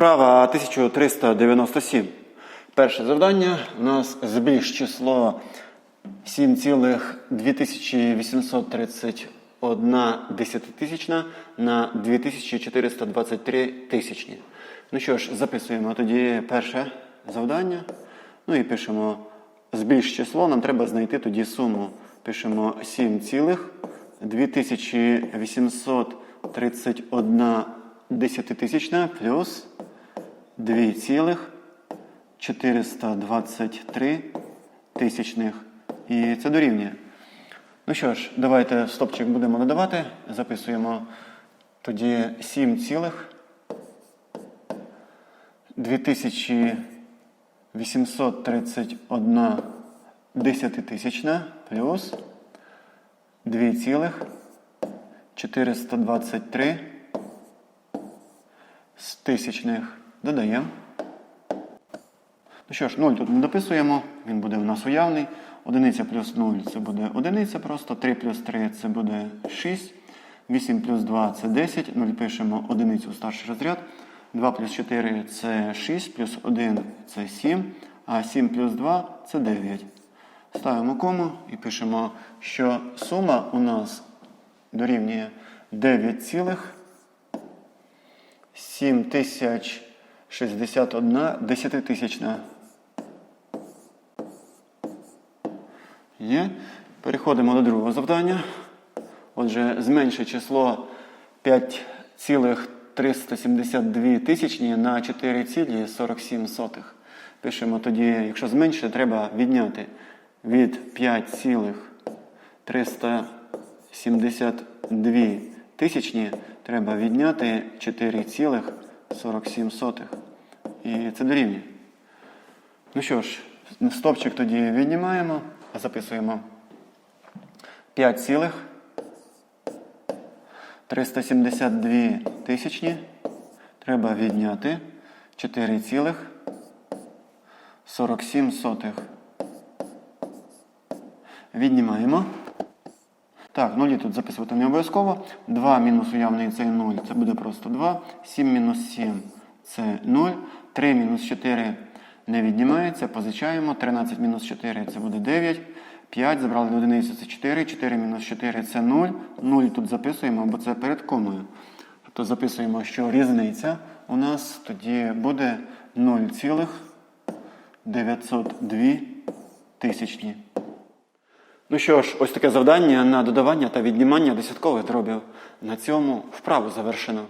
Вправа 1397. Перше завдання. У нас збільш число 7,2831 десятитисячна на 2423 тисячні. Ну що ж, записуємо тоді перше завдання. Ну і пишемо збільш число. Нам треба знайти тоді суму. Пишемо 7,2831 десятитисячна плюс 2,423 тисячних. І це дорівнює. Ну що ж, давайте стопчик будемо додавати. Записуємо тоді 7 цілих 2831 десятитисячна плюс 2,423 з тисячних. Додаємо. Ну що ж, 0 тут не дописуємо, він буде у нас уявний. Одиниця плюс 0 це буде одиниця просто, 3 плюс 3 це буде 6, 8 плюс 2 це 10, 0 пишемо одиницю у старший розряд, 2 плюс 4 це 6, плюс 1 це 7, а 7 плюс 2 це 9. Ставимо кому і пишемо, що сума у нас дорівнює 9 цілих 7061 десятитисячна. Є. Переходимо до другого завдання. Отже, зменши число 5,372 тисячні на 4,47. Пишемо тоді, якщо зменшити, треба відняти від 5,372 тисячні, треба відняти 4,47. І це дорівнює. Ну що ж, стопчик тоді віднімаємо, записуємо 5 цілих 372 тисячні. Треба відняти 4 цілих 47 сотих. Віднімаємо. Так, нулі тут записувати не обов'язково. 2 мінус уявний цей 0, це буде просто 2. 7 мінус 7 це 0. 3 мінус 4 не віднімається, позичаємо. 13 мінус 4 це буде 9. 5 забрали до одиниці, це 4. 4 мінус 4 це 0. 0 тут записуємо, бо це перед комою. Тобто записуємо, що різниця у нас тоді буде 0,902 тисячні. Ну що ж, ось таке завдання на додавання та віднімання десяткових дробів. На цьому вправу завершено.